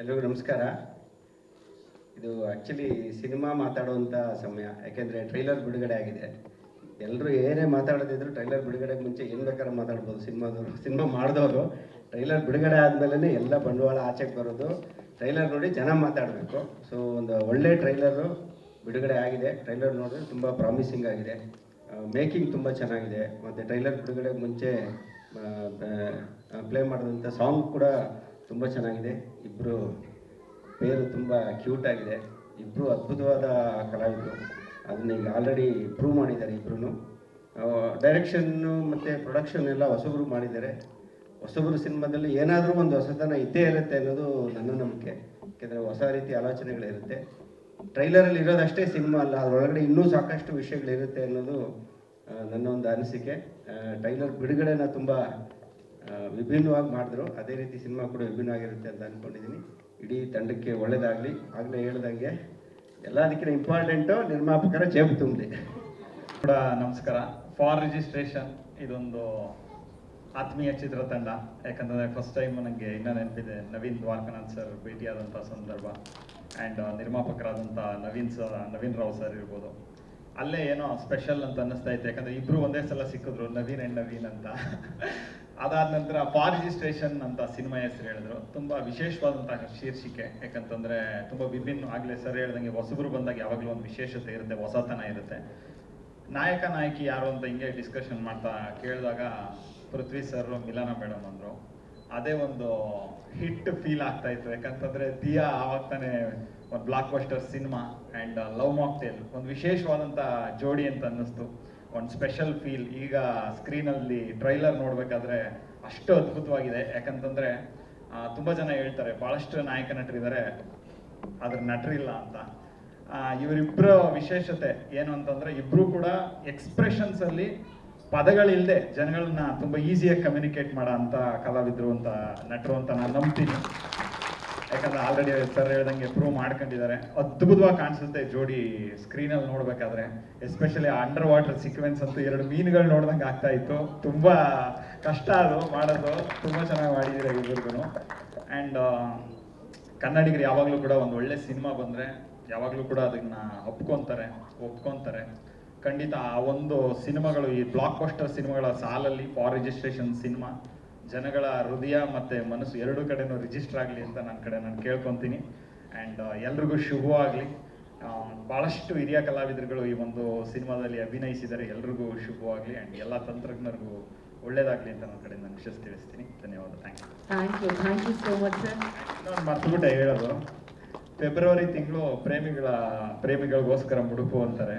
ಎಲ್ರಿಗೂ ನಮಸ್ಕಾರ. ಇದು ಆ್ಯಕ್ಚುಲಿ ಸಿನಿಮಾ ಮಾತಾಡುವಂಥ ಸಮಯ, ಯಾಕೆಂದರೆ ಟ್ರೈಲರ್ ಬಿಡುಗಡೆ ಆಗಿದೆ. ಎಲ್ಲರೂ ಏನೇ ಮಾತಾಡೋದಿದ್ರು ಟ್ರೈಲರ್ ಬಿಡುಗಡೆಗೆ ಮುಂಚೆ ಏನು ಬೇಕಾದ್ರೂ ಮಾತಾಡ್ಬೋದು. ಸಿನಿಮಾದವರು, ಸಿನಿಮಾ ಮಾಡಿದವರು ಟ್ರೈಲರ್ ಬಿಡುಗಡೆ ಆದಮೇಲೆ ಎಲ್ಲ ಬಂಡವಾಳ ಆಚೆಗೆ ಬರೋದು. ಟ್ರೈಲರ್ ನೋಡಿ ಜನ ಮಾತಾಡಬೇಕು. ಸೊ ಒಂದು ಒಳ್ಳೆ ಟ್ರೈಲರು ಬಿಡುಗಡೆ ಆಗಿದೆ. ಟ್ರೈಲರ್ ನೋಡಿದ್ರೆ ತುಂಬ ಪ್ರಾಮಿಸಿಂಗ್ ಆಗಿದೆ. ಮೇಕಿಂಗ್ ತುಂಬ ಚೆನ್ನಾಗಿದೆ. ಮತ್ತು ಟ್ರೈಲರ್ ಬಿಡುಗಡೆಗೆ ಮುಂಚೆ ಪ್ಲೇ ಮಾಡಿದಂಥ ಸಾಂಗ್ ಕೂಡ ತುಂಬ ಚೆನ್ನಾಗಿದೆ. ಇಬ್ಬರು ಪೇರು ತುಂಬ ಕ್ಯೂಟ್ ಆಗಿದೆ. ಇಬ್ಬರು ಅದ್ಭುತವಾದ ಕಲಾವಿದರು. ಅದನ್ನ ಈಗ ಆಲ್ರೆಡಿ ಪ್ರೂವ್ ಮಾಡಿದ್ದಾರೆ ಇಬ್ಬರೂ ಡೈರೆಕ್ಷನ್ನು ಮತ್ತು ಪ್ರೊಡಕ್ಷನ್ ಎಲ್ಲ ಹೊಸಬ್ರು ಮಾಡಿದ್ದಾರೆ. ಹೊಸಬ್ರು ಸಿನಿಮಾದಲ್ಲಿ ಏನಾದರೂ ಒಂದು ಹೊಸತನ ಇದ್ದೇ ಇರುತ್ತೆ ಅನ್ನೋದು ನನ್ನ ನಂಬಿಕೆ. ಯಾಕೆಂದರೆ ಹೊಸ ರೀತಿ ಆಲೋಚನೆಗಳಿರುತ್ತೆ. ಟ್ರೈಲರಲ್ಲಿ ಇರೋದಷ್ಟೇ ಸಿನಿಮಾ ಅಲ್ಲ, ಅದರೊಳಗಡೆ ಇನ್ನೂ ಸಾಕಷ್ಟು ವಿಷಯಗಳಿರುತ್ತೆ ಅನ್ನೋದು ನನ್ನ ಒಂದು ಅನಿಸಿಕೆ. ಟ್ರೈಲರ್ ಬಿಡುಗಡೆನ ತುಂಬ ವಿಭಿನ್ನವಾಗಿ ಮಾಡಿದ್ರು. ಅದೇ ರೀತಿ ಸಿನಿಮಾ ಕೂಡ ವಿಭಿನ್ನವಾಗಿರುತ್ತೆ ಅಂತ ಅಂದ್ಕೊಂಡಿದ್ದೀನಿ ಇಡೀ ತಂಡಕ್ಕೆ ಒಳ್ಳೇದಾಗಲಿ. ಆಗಲೇ ಹೇಳ್ದಂಗೆ ಎಲ್ಲದಕ್ಕಿಂತ ಇಂಪಾರ್ಟೆಂಟು ನಿರ್ಮಾಪಕರ ಜೇಬು ತುಂಬಲಿ. ಕೂಡ ನಮಸ್ಕಾರ. ಫಾರ್ ರಿಜಿಸ್ಟ್ರೇಷನ್ ಇದೊಂದು ಆತ್ಮೀಯ ಚಿತ್ರತಂಡ. ಯಾಕಂದರೆ ಫಸ್ಟ್ ಟೈಮ್ ನನಗೆ ಇನ್ನೂ ನೆನಪಿದೆ ನವೀನ್ ದ್ವಾರಕನಾಥ್ ಸರ್ ಭೇಟಿಯಾದಂಥ ಸಂದರ್ಭ ಆ್ಯಂಡ್ ನಿರ್ಮಾಪಕರಾದಂಥ ನವೀನ್ ಸರ್ ನವೀನ್ ರಾವ್ ಸರ್ ಇರ್ಬೋದು. ಅಲ್ಲೇ ಏನೋ ಸ್ಪೆಷಲ್ ಅಂತ ಅನ್ನಿಸ್ತಾ ಇತ್ತು. ಯಾಕಂದರೆ ಇಬ್ಬರು ಒಂದೇ ಸಲ ಸಿಕ್ಕಿದ್ರು, ನವೀನ್ ಆ್ಯಂಡ್ ನವೀನ್ ಅಂತ. ಅದಾದ ನಂತರ ಫಾರ್ ರಿಜಿಸ್ಟ್ರೇಷನ್ ಅಂತ ಸಿನಿಮಾ ಹೆಸರು ಹೇಳಿದ್ರು. ತುಂಬ ವಿಶೇಷವಾದಂತಹ ಶೀರ್ಷಿಕೆ. ಯಾಕಂತಂದರೆ ತುಂಬ ವಿಭಿನ್ನ, ಆಗಲೇ ಸರ್ ಹೇಳ್ದಂಗೆ ಹೊಸಬರು ಬಂದಾಗ ಯಾವಾಗಲೂ ಒಂದು ವಿಶೇಷತೆ ಇರುತ್ತೆ, ಹೊಸತನ ಇರುತ್ತೆ. ನಾಯಕ, ನಾಯಕಿ ಯಾರು ಅಂತ ಹಿಂಗೆ ಡಿಸ್ಕಷನ್ ಮಾಡ್ತಾ ಕೇಳಿದಾಗ ಪೃಥ್ವಿ ಸರ್ ಮಿಲನ ಮೇಡಮ್ ಅಂದರು. ಅದೇ ಒಂದು ಹಿಟ್ ಫೀಲ್ ಆಗ್ತಾ ಇತ್ತು. ಯಾಕಂತಂದ್ರೆ ದಿಯಾ ಆವಾಗ ತಾನೇ ಒಂದು blockbuster cinema and love mocktail ಒಂದು ವಿಶೇಷವಾದಂಥ ಜೋಡಿ ಅಂತ ಅನ್ನಿಸ್ತು. ಒಂದು ಸ್ಪೆಷಲ್ ಫೀಲ್ ಈಗ ಸ್ಕ್ರೀನಲ್ಲಿ ಟ್ರೈಲರ್ ನೋಡಬೇಕಾದ್ರೆ ಅಷ್ಟು ಅದ್ಭುತವಾಗಿದೆ. ಯಾಕಂತಂದ್ರೆ ತುಂಬ ಜನ ಹೇಳ್ತಾರೆ ಭಾಳಷ್ಟು ನಾಯಕ ನಟರಿದ್ದಾರೆ ಅದ್ರ ನಟರಿಲ್ಲ ಅಂತ. ಇವರಿಬ್ಬರ ವಿಶೇಷತೆ ಏನು ಅಂತಂದ್ರೆ, ಇಬ್ರು ಕೂಡ ಎಕ್ಸ್ಪ್ರೆಷನ್ಸ್ ಅಲ್ಲಿ ಪದಗಳಿಲ್ಲದೆ ಜನಗಳನ್ನ ತುಂಬಾ ಈಸಿಯಾಗಿ ಕಮ್ಯುನಿಕೇಟ್ ಮಾಡೋ ಅಂತ ಕಲಾವಿದ್ರು ಅಂತ, ನಟರು ಅಂತ ನಾನು ನಂಬ್ತೀನಿ. ಯಾಕಂದ್ರೆ ಆಲ್ರೆಡಿ ಸರ್ ಹೇಳ್ದಂಗೆ ಪ್ರೂವ್ ಮಾಡ್ಕೊಂಡಿದ್ದಾರೆ. ಅದ್ಭುತವಾಗಿ ಕಾಣಿಸುತ್ತೆ ಜೋಡಿ ಸ್ಕ್ರೀನಲ್ಲಿ ನೋಡ್ಬೇಕಾದ್ರೆ ಎಸ್ಪೆಷಲಿ ಅಂಡರ್ ವಾಟರ್ ಸೀಕ್ವೆನ್ಸ್ ಅಂತೂ ಎರಡು ಮೀನುಗಳು ನೋಡ್ದಂಗೆ ಆಗ್ತಾ ಇತ್ತು. ತುಂಬಾ ಕಷ್ಟ ಅದು ಮಾಡೋದು. ತುಂಬಾ ಚೆನ್ನಾಗಿ ಮಾಡಿದ್ದೀರಾ ಇಬ್ಬರಿಗೂ ಆ್ಯಂಡ್ ಕನ್ನಡಿಗರು ಯಾವಾಗಲೂ ಕೂಡ ಒಂದು ಒಳ್ಳೆ ಸಿನಿಮಾ ಬಂದರೆ ಯಾವಾಗಲೂ ಕೂಡ ಅದನ್ನ ಒಪ್ಕೊಂತಾರೆ ಒಪ್ಕೊಂತಾರೆ. ಖಂಡಿತ ಆ ಒಂದು ಸಿನಿಮಾಗಳು ಈ ಬ್ಲಾಕ್ ಬಸ್ಟರ್ ಸಿನಿಮಾಗಳ ಸಾಲಲ್ಲಿ ಫಾರ್ ರಿಜಿಸ್ಟ್ರೇಷನ್ ಸಿನಿಮಾ ಜನಗಳ ಹೃದಯ ಮತ್ತೆ ಮನಸ್ಸು ಎರಡು ಕಡೆನೂ ರಿಜಿಸ್ಟರ್ ಆಗಲಿ ಅಂತ ನನ್ನ ಕಡೆ ನಾನು ಕೇಳ್ಕೊತೀನಿ. ಆ್ಯಂಡ್ ಎಲ್ರಿಗೂ ಶುಭವಾಗಲಿ ಭಾಳಷ್ಟು ಹಿರಿಯ ಕಲಾವಿದರುಗಳು ಈ ಒಂದು ಸಿನಿಮಾದಲ್ಲಿ ಅಭಿನಯಿಸಿದರೆ ಎಲ್ರಿಗೂ ಶುಭವಾಗಲಿ ಆ್ಯಂಡ್ ಎಲ್ಲ ತಂತ್ರಜ್ಞರಿಗೂ ಒಳ್ಳೇದಾಗಲಿ ಅಂತ ನನ್ನ ಕಡೆ ನಾನು ವಿಶೇಷ ತಿಳಿಸ್ತೀನಿ. ಧನ್ಯವಾದ. Thank you thank you thank you so much sir ಇನ್ನೊಂದು ಮರ್ತುಬಿಟ್ಟೆ ಹೇಳೋದು. ಫೆಬ್ರವರಿ ತಿಂಗಳು ಪ್ರೇಮಿಗಳ ಪ್ರೇಮಿಗಳಿಗೋಸ್ಕರ ಮುಡುಪು ಅಂತಾರೆ.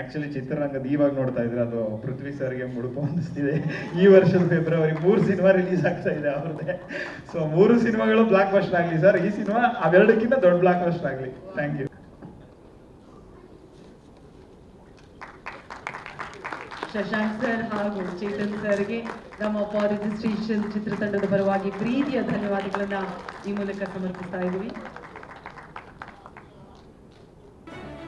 ಆಕ್ಚುಲಿ ಚಿತ್ರರಂಗದ ಇವಾಗ ನೋಡ್ತಾ ಇದ್ರೆ ಅದು ಪೃಥ್ವಿ ಸರ್ಗೆ ಮುಡುಪು ಅನ್ನಿಸ್ತಿದೆ. ಈ ವರ್ಷದ ಫೆಬ್ರವರಿ ಮೂರು ಸಿನಿಮಾ ರಿಲೀಸ್ ಆಗ್ತಾ ಇದೆ ಅವ್ರದ್ದೇ. ಸೊ ಮೂರು ಸಿನಿಮಾಗಳು ಬ್ಲಾಕ್ ಬಸ್ಟರ್ ಆಗಲಿ ಸರ್ ಈ ಸಿನಿಮಾ ಅವೆರಡಕ್ಕಿಂತ ದೊಡ್ಡ ಬ್ಲಾಕ್ ಬಸ್ಟರ್ ಆಗಲಿ. ಥ್ಯಾಂಕ್ ಯು ಶಶಾಂಕ್ ಸರ್ ಹಾಗೂ ಚೇತನ್ ಸರ್ಗೆ ನಮ್ಮ ಫಾರ್ ರಿಜಿಸ್ಟ್ರೇಷನ್ ಚಿತ್ರತಂಡದ ಪರವಾಗಿ ಪ್ರೀತಿಯ ಧನ್ಯವಾದಗಳನ್ನ ಈ ಮೂಲಕ ಸಮರ್ಪಿಸ್ತಾ ಇದ್ದೀವಿ.